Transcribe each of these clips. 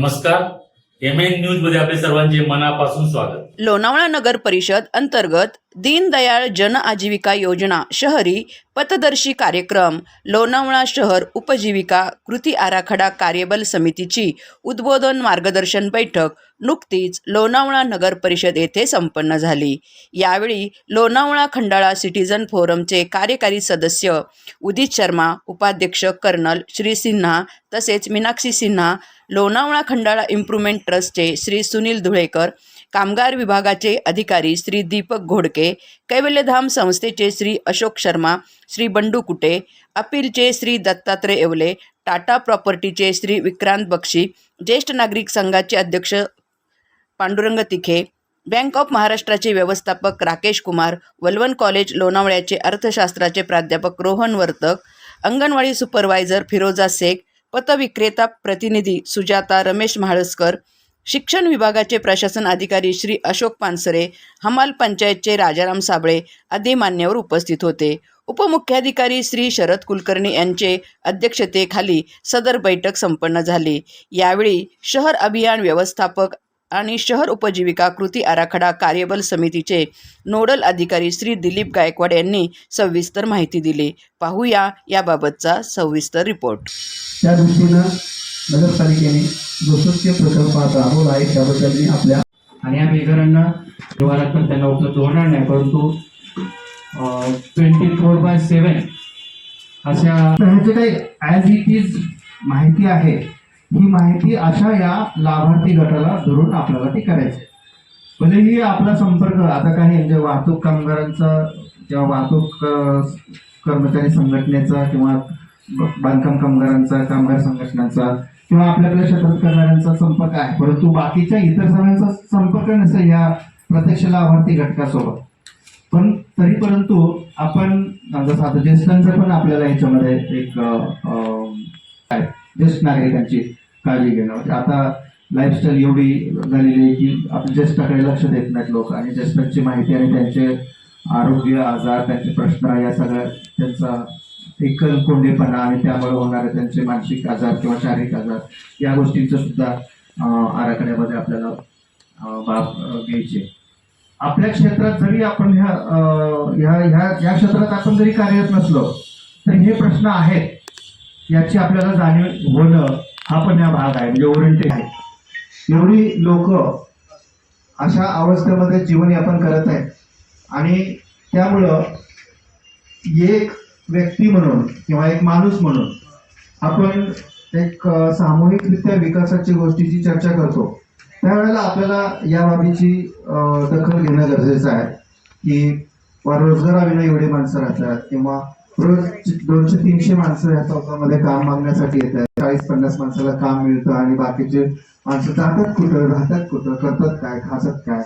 नमस्कार. M N न्यूजमध्ये आपले सर्वांचे मनापासून स्वागत. लोणावळा नगर परिषद अंतर्गत दीनदयाळ जन आजीविका योजना शहरी पथदर्शी कार्यक्रम लोणावळा शहर उपजीविका कृती आराखडा कार्यबल समितीची उद्बोधन मार्गदर्शन बैठक नुकतीच लोणावळा नगर परिषद येथे संपन्न झाली. यावेळी लोणावळा खंडाळा सिटीजन फोरमचे कार्यकारी सदस्य उदित शर्मा उपाध्यक्ष कर्नल श्री सिन्हा तसेच मीनाक्षी सिन्हा लोणावळा खंडाळा इम्प्रुव्हमेंट ट्रस्टचे श्री सुनील धुळेकर कामगार विभागाचे अधिकारी श्री दीपक घोडके कैवल्यधाम संस्थेचे श्री अशोक शर्मा श्री बंडू कुटे अपीलचे श्री दत्तात्रय येवले टाटा प्रॉपर्टीचे श्री विक्रांत बक्षी ज्येष्ठ नागरिक संघाचे अध्यक्ष पांडुरंग तिखे बँक ऑफ महाराष्ट्राचे व्यवस्थापक राकेश कुमार वलवन कॉलेज लोणावळ्याचे अर्थशास्त्राचे प्राध्यापक रोहन वर्तक अंगणवाडी सुपरवायझर फिरोजा शेख पतविक्रेता प्रतिनिधी सुजाता रमेश म्हाळसकर शिक्षण विभागाचे प्रशासन अधिकारी श्री अशोक पानसरे हमाल पंचायतचे राजाराम साबळे आदी मान्यवर उपस्थित होते. उपमुख्याधिकारी श्री शरद कुलकर्णी यांचे अध्यक्षतेखाली सदर बैठक संपन्न झाली. यावेळी शहर अभियान व्यवस्थापक आणि शहर उपजीविका कृती आराखडा कार्यबल समितीचे नोडल अधिकारी श्री दिलीप गायकवाड यांनी सविस्तर माहिती दिली. पाहूया याबाबतचा सविस्तर रिपोर्ट. त्या दृष्टीनं नगरपालिकेने जो स्वच्छ प्रकल्प आता राबवला आहे त्याबद्दल मी आपल्या आणि या बेघरांना व्यवहारात पण त्यांना उपलब्ध होणार नाही परंतु ट्वेंटी फोर बाय सेवन अशा काही ॲज इट इज माहिती आहे. ही माहिती अशा या लाभार्थी गटाला धरून आपल्याला ती करायची. भलेही आपला संपर्क आता काही म्हणजे वाहतूक कामगारांचा किंवा वाहतूक कर्मचारी संघटनेचा किंवा बांधकाम कामगारांचा कामगार संघटनांचा किंवा आपल्या आपल्या करणाऱ्यांचा संपर्क आहे. परंतु बाकीच्या इतर सगळ्यांचा संपर्क नसेल या प्रत्यक्ष लाभार्थी घटकासोबत. पण तरी परंतु आपण जसं आता ज्येष्ठांचं पण आपल्याला याच्यामध्ये एक काय ज्येष्ठ नागरिकांची. काळजी घेणं. म्हणजे आता लाईफस्टाईल एवढी झालेली आहे की आपल्या ज्येष्ठाकडे लक्ष देत नाहीत लोक. आणि ज्येष्ठांची माहिती आणि त्यांचे आरोग्य आजार त्यांचे प्रश्न या सगळ्या त्यांचा एकल कोंडेपणा आणि त्यामुळे होणारे त्यांचे मानसिक आजार किंवा शारीरिक आजार या गोष्टींचं सुद्धा आराखड्यामध्ये आपल्याला बाब घ्यायची आपल्या क्षेत्रात जरी आपण ह्या ह्या ह्या या क्षेत्रात आपण जरी कार्यरत नसलो तर हे प्रश्न आहेत. याची आपल्याला जाणीव होणं हा पण या भाग आहे म्हणजे ओरिएंटेड आहे. एवढी लोक अशा अवस्थेमध्ये जीवनयापन करत आहेत. आणि त्यामुळं एक व्यक्ती म्हणून किंवा एक माणूस म्हणून आपण एक सामूहिकरित्या विकासाची गोष्टीची चर्चा करतो. त्यावेळेला आपल्याला या बाबीची दखल घेणं गरजेचं आहे. की रोजगाराविना एवढी माणसं राहतात किंवा रोज दोनशे तीनशे माणसं या चौकामध्ये काम मागण्यासाठी येतात. चाळीस पन्नास माणसाला काम मिळतं आणि बाकीचे माणसं जातात कुठं राहतात कुठं करतात काय खातात काय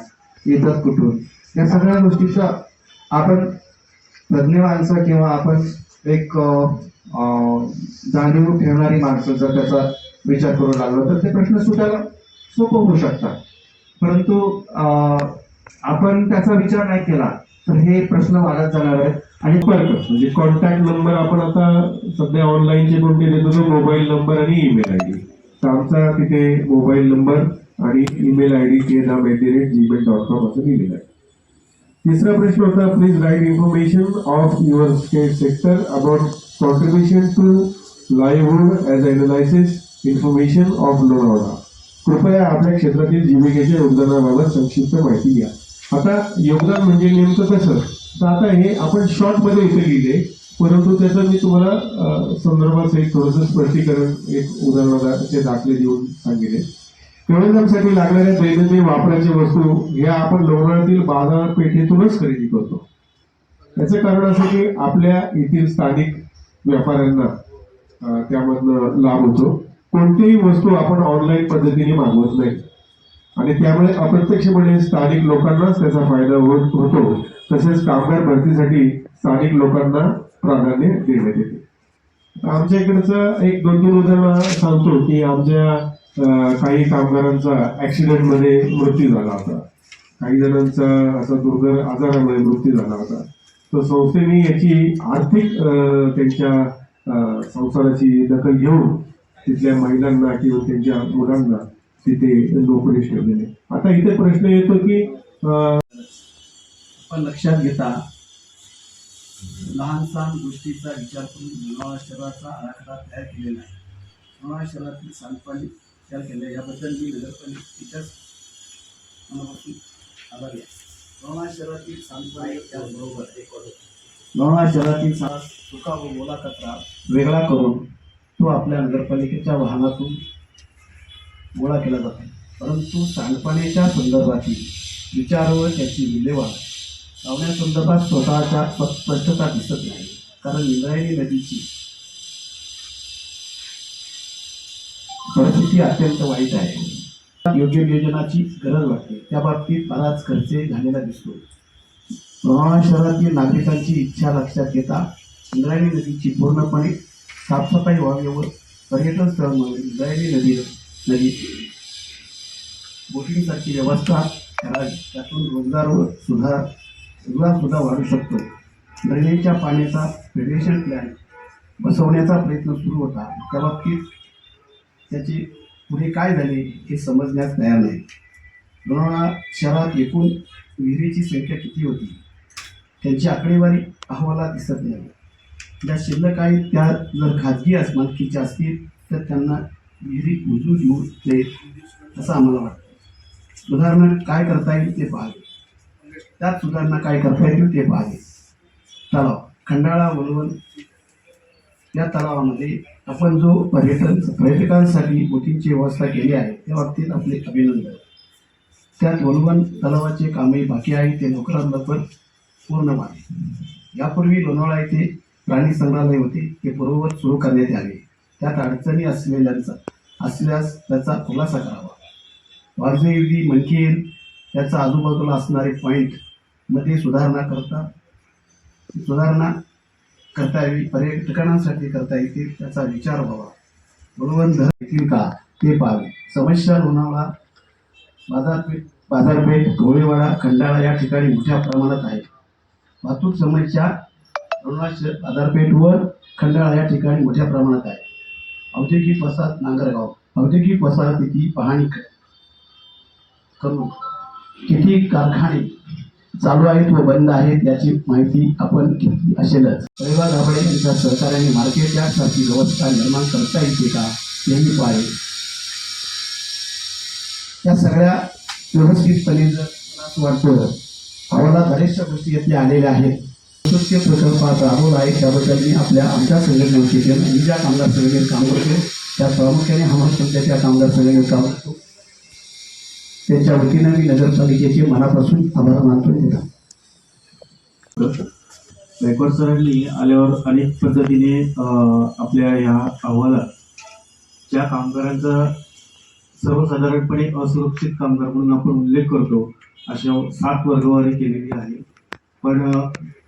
येतात कुठून? या सगळ्या गोष्टीचा आपण तज्ज्ञ माणसं किंवा आपण एक जाणीव ठेवणारी माणसं जर त्याचा विचार करू लागलो तर ते प्रश्न सुटायला सोपं होऊ शकतात. परंतु आपण त्याचा विचार नाही केला तर हे प्रश्न वाढत जाणार आहेत. आणि पर्पज म्हणजे कॉन्टॅक्ट नंबर आपण आता सध्या ऑनलाईनचे कोणते देतो तो मोबाईल नंबर आणि ईमेल आय डी तर आमचा तिथे मोबाईल नंबर आणि ईमेल आय डी के नाम at the rate Gmail dot com असं लिहिलेलं आहे. तिसरा प्रश्न होता please write information of your state sector about contribution to livelihood as analysis information of Lonavala कृपया आपल्या क्षेत्रातील जीविकेच्या योगदानाबाबत संक्षिप्त माहिती घ्या. आता योगदान म्हणजे नेमकं कसं? तर आता हे आपण शॉर्टमध्ये इथे लिहिले परंतु त्याचं मी तुम्हाला अं, संदर्भासहित थोडंसं स्पष्टीकरण एक उदाहरणाचे दाखले देऊन सांगितले. केवळसाठी लागणाऱ्या दैनंदिन वापराच्या वस्तू ह्या आपण लोणावळ्यातील बाजारपेठेतूनच खरेदी करतो. याचं कारण असं की आपल्या येथील स्थानिक व्यापाऱ्यांना त्यामधनं लाभ होतो. कोणतीही वस्तू आपण ऑनलाईन पद्धतीने मागवत नाही. आणि त्यामुळे अप्रत्यक्षपणे स्थानिक लोकांनाच त्याचा फायदा होत होतो. तसेच कामगार भरतीसाठी स्थानिक लोकांना प्राधान्य देण्यात येते. आमच्या इकडचं एक दोन तीन उदाहरणं सांगतो की आमच्या काही कामगारांचा ऍक्सिडेंटमध्ये मृत्यू झाला होता. काही जणांचा असा दुर्धर आजारामुळे मृत्यू झाला होता. तर संस्थेने याची आर्थिक त्यांच्या संसाराची दखल घेऊन तिथल्या महिलांना किंवा त्यांच्या मुलांना तिथे नोकरी ठेवलेले आता इथे प्रश्न येतो की पण लक्षात घेता लहान सहान गोष्टीचा विचार करून लोणावळा शहराचा आराखडा तयार केलेला आहे. लोणावळा शहरातील सांडपाणी तयार केले याबद्दल मी नगरपालिकेच्याच मनापासून आभारी आहे. लोणावळा शहरातील सांडपाणी त्याचबरोबर लोणावळा शहरातील सारा सुका व ओला कचरा वेगळा करून तो आपल्या नगरपालिकेच्या वाहनातून गोळा केला जातो. परंतु सांडपाण्याच्या संदर्भातील विचार व त्याची विल्हेवाट लावण्यासंदर्भात स्वतःच्या स्पष्टता दिसत नाही. कारण इंद्रायणी नदीची परिस्थिती अत्यंत वाईट आहे. योग्य नियोजनाची गरज वाटते. त्या बाबतीत बराच खर्च झालेला दिसतो लोणावळा शहरातील नागरिकांची इच्छा लक्षात घेता इंद्रायणी नदीची पूर्णपणे साफसफाई व्हावी व पर्यटन स्थळ म्हणून इंद्रायणी नदी नदी बोटिंगसारखी व्यवस्था करावी. त्यातून रोजगार व सुधार रोजगार सुद्धा वाढू शकतो. ड्रेनेजच्या पाण्याचा फेडरेशन प्लॅन बसवण्याचा प्रयत्न सुरू होता. त्या बाबतीत त्याचे पुढे काय झाले हे समजण्यास तयार नाही. लोणावळा शहरात एकूण विहिरीची संख्या किती होती? त्यांची आकडेवारी अहवालात दिसत नाही. ज्या शिल्लक आहेत त्या जर खाजगी अस मालकीच्या असतील तर त्यांना विहिरी उजू देऊ नयेत असं आम्हाला वाटतं. उदाहरण काय करता येईल ते पाहावे त्यात सुधारणा काय करता येतील ते पाहावे. तलाव खंडाळा वलवल या तलावामध्ये आपण जो पर्यटन पर्यटकांसाठी बोटींची व्यवस्था केली आहे त्या बाबतीत आपले अभिनंदन. त्यात वलवण तलावाचे कामही बाकी आहे ते लवकरात लवकर पूर्ण व्हावे. यापूर्वी लोणावळा येथे प्राणी संग्रहालय होते ते पूर्ववत सुरू करण्यात यावे. त्यात अडचणी असलेल्यांचा असल्यास त्याचा खुलासा करावा. वारजे मनकेल त्याचा आजूबाजूला असणारे पॉईंट मध्ये सुधारणा करता सुधारणा करता यावी पर्यटकांसाठी करता येतील त्याचा विचार व्हावा. बरोबर धर येतील का? ते पाहावे. समस्या लोणावळा बाजारपेठ बाजारपेठ गवळीवाडा खंडाळा या ठिकाणी मोठ्या प्रमाणात आहे. वाहतूक समस्या लोणावळा बाजारपेठ व खंडाळा या ठिकाणी मोठ्या प्रमाणात आहे. औद्योगिक वसाहत नांगरगाव. औद्योगिक वसाहतीची पाहणी करून किती कारखाने चालू आहेत व बंद आहेत याची माहिती आपण घेतली असेलच. रविवार दाभडे यांच्या सहकार्याने मार्केट यार्डसारखी व्यवस्था निर्माण करता येते का हेही पाहिजे या सगळ्या व्यवस्थितपणे जर मला असं वाटतं अहवालात बऱ्याचशा गोष्टी येथे आलेल्या आहेत. सुरक्षित प्रकल्पात राबवला आहे त्याबद्दल मी आपल्या आमच्या संघटनेवरती मी ज्या कामगार संघटनेत काम करतो त्या प्रामुख्याने हमाल सध्याच्या कामगार संघटनेत काम करतो. त्यांच्या वतीनं मी नगरपालिकेचे मनापासून आभार मानतो देतो गायकवाड सरांनी आल्यावर अनेक पद्धतीने आपल्या ह्या अहवालात ज्या कामगारांचा सर्वसाधारणपणे असुरक्षित कामगार म्हणून आपण उल्लेख करतो अशा सात वर्गवारी केलेली आहे. पण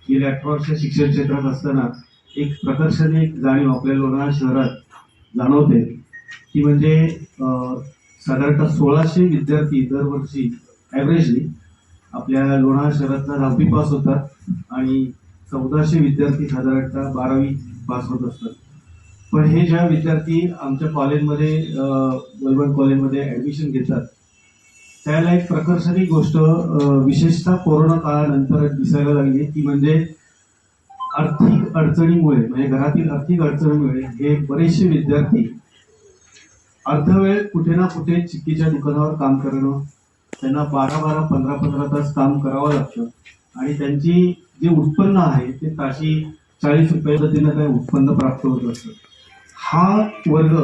गेल्या अठरा वर्ष शिक्षण क्षेत्रात असताना एक प्रकर्षाने एक जाणीव आपल्या लोणावळा शहरात जाणवते. ती म्हणजे साधारणतः सोळाशे विद्यार्थी दरवर्षी ॲव्हरेजली आपल्या लोणावळा शहरातला दहावी पास होतात आणि चौदाशे विद्यार्थी साधारणतः बारावी पास होत असतात. पण हे ज्या विद्यार्थी आमच्या कॉलेजमध्ये वलवण कॉलेजमध्ये ॲडमिशन घेतात त्याला एक प्रकर्षणी गोष्ट विशेषतः कोरोना काळानंतर दिसायला लागली ती म्हणजे आर्थिक अडचणीमुळे म्हणजे घरातील आर्थिक अडचणीमुळे हे बरेचसे विद्यार्थी अर्ध वेळ कुठे ना कुठे चिक्कीच्या दुकानावर काम करणं त्यांना बारा बारा पंधरा पंधरा तास काम करावं लागतं. आणि त्यांची जे उत्पन्न आहे ते ताशी चाळीस रुपये पद्धतीनं काही उत्पन्न प्राप्त होत असतं. हा वर्ग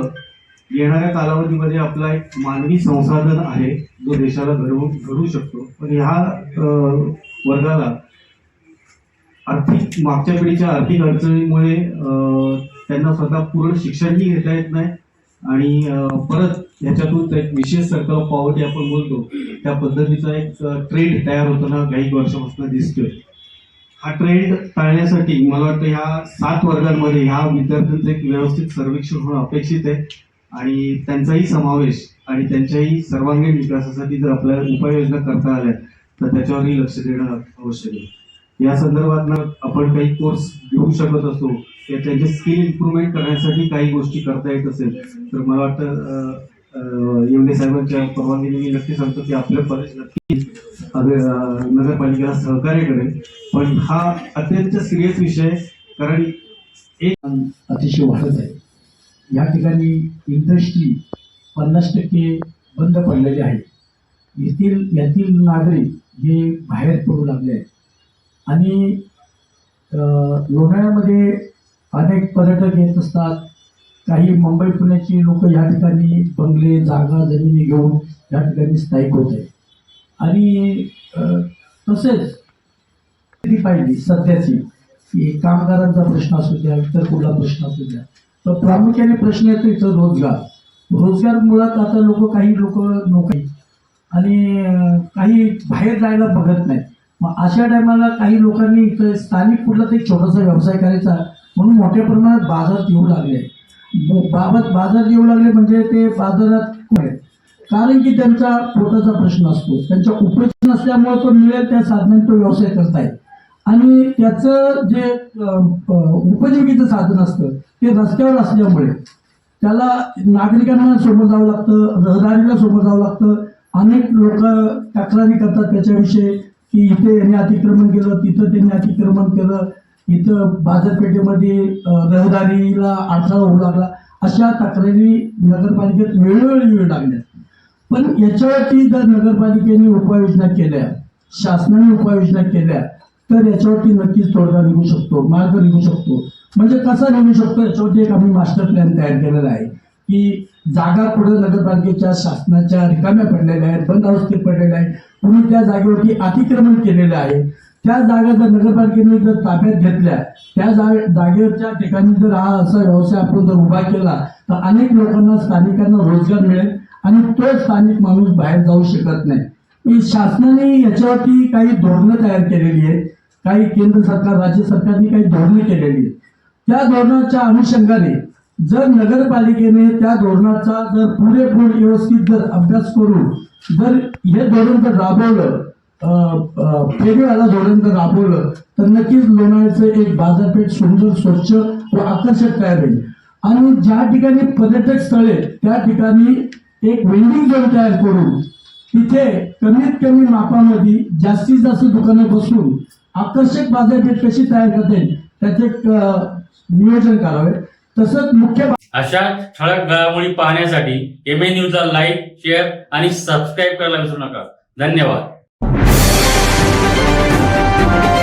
येणाऱ्या कालावधीमध्ये आपला एक मानवी संसाधन आहे जो देशाला घडवू घडू शकतो. पण ह्या वर्गाला आर्थिक मागच्या पिढीच्या आर्थिक अडचणीमुळे त्यांना स्वतः पूर्ण शिक्षणही घेता येत नाही. आणि परत याच्यातून एक विशेष सर्कल ऑफ पॉवर्टी आपण बोलतो त्या पद्धतीचा एक ट्रेंड तयार होताना काही वर्षापासून दिसतोय. हा ट्रेंड टाळण्यासाठी मला वाटतं ह्या सात वर्गांमध्ये ह्या विद्यार्थ्यांचं एक व्यवस्थित सर्वेक्षण होणं अपेक्षित आहे. आणि त्यांचाही समावेश आणि त्यांच्याही सर्वांगीण विकासासाठी जर आपल्याला उपाययोजना करता आल्या तर त्याच्यावरही लक्ष देणं आवश्यक आहे. या संदर्भात आपण काही कोर्स घेऊ शकत असतो. त्यांचे स्किल इम्प्रूव्हमेंट करण्यासाठी काही गोष्टी करता येत असेल तर मला वाटतं अं, येवले साहेबांच्या परवानगीने मी नक्की सांगतो की आपल्या कॉलेज नक्की नगरपालिकेला सहकार्य करेल. पण हा अत्यंत सिरियस विषय आहे. कारण अतिशय वाढत आहे. या ठिकाणी इंडस्ट्री पन्नास टक्के बंद पडलेली आहे. येथील यातील नागरिक हे बाहेर पडू लागले आहेत. आणि अं, अनेक पर्यटक येत असतात. काही मुंबई पुण्याची लोक या ठिकाणी बंगले जागा जमिनी घेऊन या ठिकाणी स्थायिक होते. आणि तसेच ती पाहिली सध्याची की कामगारांचा प्रश्न असू द्या इतर कुठला प्रश्न असू द्या. तर प्रामुख्याने प्रश्न येतो इथं रोजगार. रोजगार मुळात आता लोक काही लोक नोकरी आणि काही बाहेर जायला बघत नाहीत. मग अशा टायमाला काही लोकांनी इथं स्थानिक कुठला तरी छोटासा व्यवसाय करायचा म्हणून मोठ्या प्रमाणात बाजारात येऊ लागले. बाबत बाजारात येऊ लागले म्हणजे ते बाजारात कारण की त्यांचा पोटाचा प्रश्न असतो. त्यांच्या उपयोग नसल्यामुळे तो मिळेल त्या साधनांनी तो व्यवसाय करतायत आणि त्याचं जे उपजीविकेचं साधन असतं ते रस्त्यावर असल्यामुळे त्याला नागरिकांना समोर जावं लागतं रहदारीला समोर जावं लागतं. अनेक लोक तक्रारी करतात त्याच्याविषयी की इथे यांनी अतिक्रमण केलं तिथं त्यांनी अतिक्रमण केलं. इथं बाजारपेठेमध्ये रहदारीला अडथळा होऊ लागला. अशा तक्रारी नगरपालिकेत वेळोवेळी येऊ लागल्या. पण याच्यावरती जर नगरपालिकेने उपाययोजना केल्या शासनाने उपाययोजना केल्या तर याच्यावरती नक्कीच तोडगा निघू शकतो मार्ग निघू शकतो. म्हणजे कसा निघू शकतो याच्यावरती एक आम्ही मास्टर प्लॅन तयार केलेला आहे की जागा पुढे नगरपालिकेच्या शासनाच्या रिकाम्या पडलेल्या आहेत बंद अवस्थेत पडलेल्या आहेत. म्हणून त्या जागेवरती अतिक्रमण केलेलं आहे त्या जागा जर नगरपालिकेने जर ताब्यात घेतल्या त्या जागे जागेच्या ठिकाणी जर हा असा व्यवसाय आपण जर उभा केला तर अनेक लोकांना स्थानिकांना रोजगार मिळेल आणि तो स्थानिक माणूस बाहेर जाऊ शकत नाही. मी शासनाने याच्यावरती काही धोरणं तयार केलेली आहेत. काही केंद्र सरकार राज्य सरकारने काही धोरणं केलेली आहेत. त्या धोरणाच्या अनुषंगाने जर नगरपालिकेने त्या धोरणाचा जर पुरेपूर व्यवस्थित जर अभ्यास करून जर हे धोरण जर राबवलं पेढेवाला धोरण जर राबवलं तर नक्कीच लोणावळ्याचं एक बाजारपेठ सुंदर स्वच्छ व आकर्षक तयार होईल. आणि ज्या ठिकाणी पर्यटक स्थळ आहेत त्या ठिकाणी एक वेल्डिंग झोन तयार करून तिथे कमीत कमी मापामध्ये जास्तीत जास्त दुकानं बसून आकर्षक बाजारपेठ कशी तयार करता येईल त्याचे एक, नियोजन करावे. तसंच मुख्य अशा ठळक घडामोडी पाहण्यासाठी एम ए न्यूजला लाईक शेअर आणि सबस्क्राईब करायला विसरू नका. धन्यवाद. Thank you.